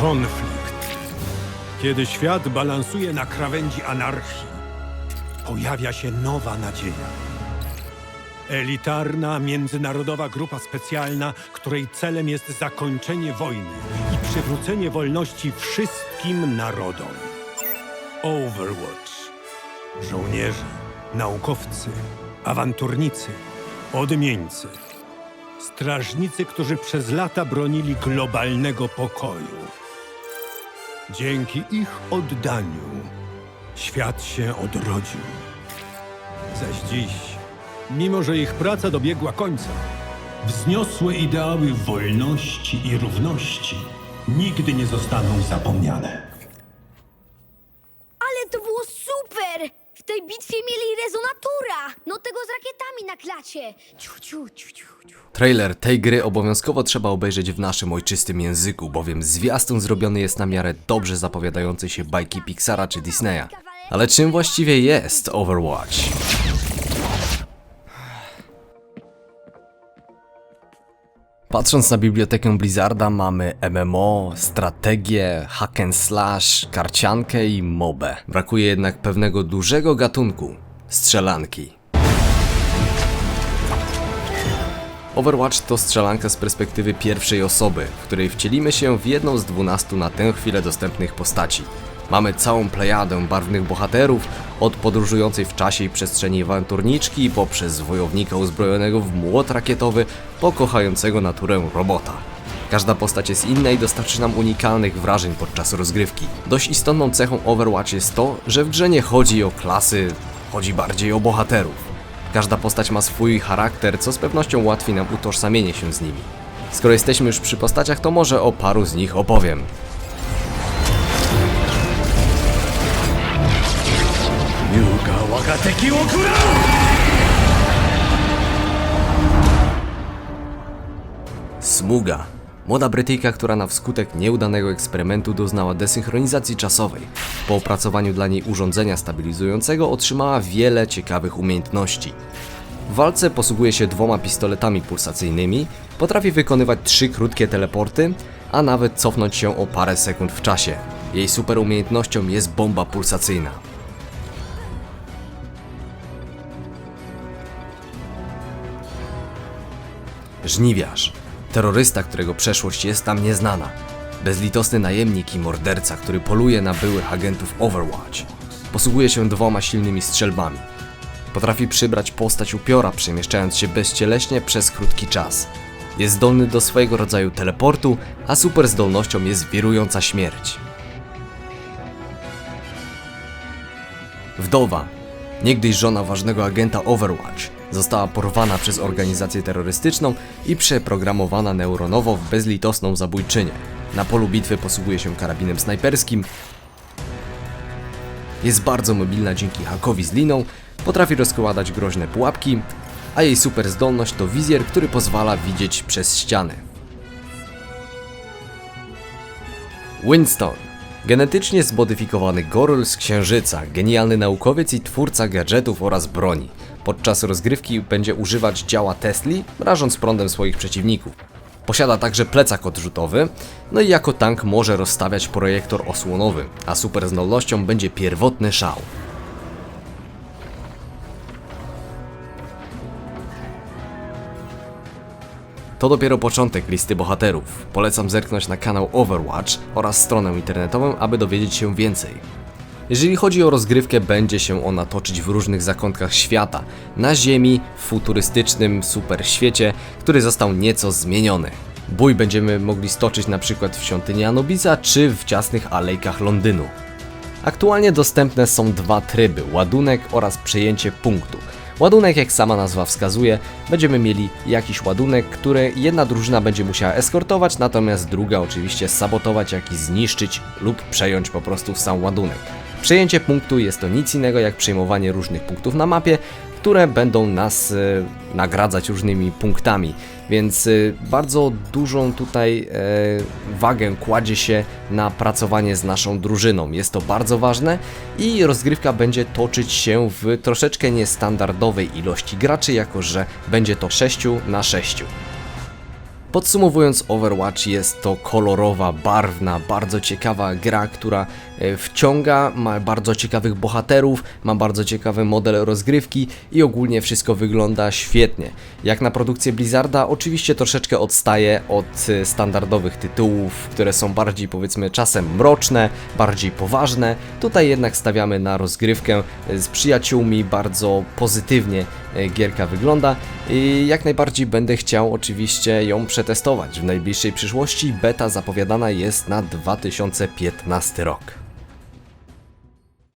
Konflikt. Kiedy świat balansuje na krawędzi anarchii, pojawia się nowa nadzieja. Elitarna, międzynarodowa grupa specjalna, której celem jest zakończenie wojny i przywrócenie wolności wszystkim narodom. Overwatch. Żołnierze, naukowcy, awanturnicy, odmieńcy. Strażnicy, którzy przez lata bronili globalnego pokoju. Dzięki ich oddaniu świat się odrodził. Zaś dziś, mimo że ich praca dobiegła końca, wzniosłe ideały wolności i równości nigdy nie zostaną zapomniane. Tej bitwie mieli rezonatora! No tego z rakietami na klacie! Ciu, ciu, ciu, ciu, ciu. Trailer tej gry obowiązkowo trzeba obejrzeć w naszym ojczystym języku, bowiem zwiastun zrobiony jest na miarę dobrze zapowiadającej się bajki Pixara czy Disneya. Ale czym właściwie jest Overwatch? Patrząc na bibliotekę Blizzarda mamy MMO, strategię, hack and slash, karciankę i mobę. Brakuje jednak pewnego dużego gatunku strzelanki. Overwatch to strzelanka z perspektywy pierwszej osoby, w której wcielimy się w jedną z 12 na tę chwilę dostępnych postaci. Mamy całą plejadę barwnych bohaterów, od podróżującej w czasie i przestrzeni awanturniczki, poprzez wojownika uzbrojonego w młot rakietowy, po kochającego naturę robota. Każda postać jest inna i dostarczy nam unikalnych wrażeń podczas rozgrywki. Dość istotną cechą Overwatch jest to, że w grze nie chodzi o klasy, chodzi bardziej o bohaterów. Każda postać ma swój charakter, co z pewnością ułatwi nam utożsamienie się z nimi. Skoro jesteśmy już przy postaciach, to może o paru z nich opowiem. Smuga. Młoda Brytyjka, która na wskutek nieudanego eksperymentu doznała desynchronizacji czasowej. Po opracowaniu dla niej urządzenia stabilizującego otrzymała wiele ciekawych umiejętności. W walce posługuje się dwoma pistoletami pulsacyjnymi, potrafi wykonywać trzy krótkie teleporty, a nawet cofnąć się o parę sekund w czasie. Jej super umiejętnością jest bomba pulsacyjna. Żniwiarz. Terrorysta, którego przeszłość jest tam nieznana. Bezlitosny najemnik i morderca, który poluje na byłych agentów Overwatch. Posługuje się dwoma silnymi strzelbami. Potrafi przybrać postać upiora, przemieszczając się bezcieleśnie przez krótki czas. Jest zdolny do swojego rodzaju teleportu, a super zdolnością jest wirująca śmierć. Wdowa, niegdyś żona ważnego agenta Overwatch, została porwana przez organizację terrorystyczną i przeprogramowana neuronowo w bezlitosną zabójczynię. Na polu bitwy posługuje się karabinem snajperskim, jest bardzo mobilna dzięki hakowi z liną, potrafi rozkładać groźne pułapki, a jej super zdolność to wizjer, który pozwala widzieć przez ściany. Winston. Genetycznie zmodyfikowany goryl z Księżyca, genialny naukowiec i twórca gadżetów oraz broni. Podczas rozgrywki będzie używać działa Tesli, rażąc prądem swoich przeciwników. Posiada także plecak odrzutowy, no i jako tank może rozstawiać projektor osłonowy, a super zdolnością będzie pierwotny szał. To dopiero początek listy bohaterów. Polecam zerknąć na kanał Overwatch oraz stronę internetową, aby dowiedzieć się więcej. Jeżeli chodzi o rozgrywkę, będzie się ona toczyć w różnych zakątkach świata, na Ziemi, w futurystycznym super świecie, który został nieco zmieniony. Bój będziemy mogli stoczyć przykład w świątyni Anubisa czy w ciasnych alejkach Londynu. Aktualnie dostępne są dwa tryby: ładunek oraz przejęcie punktu. Ładunek, jak sama nazwa wskazuje, będziemy mieli jakiś ładunek, który jedna drużyna będzie musiała eskortować, natomiast druga oczywiście sabotować, jak i zniszczyć lub przejąć po prostu sam ładunek. Przejęcie punktu jest to nic innego jak przejmowanie różnych punktów na mapie, które będą nas e, nagradzać różnymi punktami. Więc e, bardzo dużą tutaj e, wagę kładzie się na pracowanie z naszą drużyną. Jest to bardzo ważne i rozgrywka będzie toczyć się w troszeczkę niestandardowej ilości graczy, jako że będzie to 6 na 6. Podsumowując, Overwatch jest to kolorowa, barwna, bardzo ciekawa gra, która e, wciąga, ma bardzo ciekawych bohaterów, ma bardzo ciekawy model rozgrywki i ogólnie wszystko wygląda świetnie. Jak na produkcję Blizzarda, oczywiście troszeczkę odstaje od e, standardowych tytułów, które są bardziej powiedzmy czasem mroczne, bardziej poważne. Tutaj jednak stawiamy na rozgrywkę e, z przyjaciółmi, bardzo pozytywnie gierka wygląda i jak najbardziej będę chciał oczywiście ją przetestować. W najbliższej przyszłości beta zapowiadana jest na 2015 rok.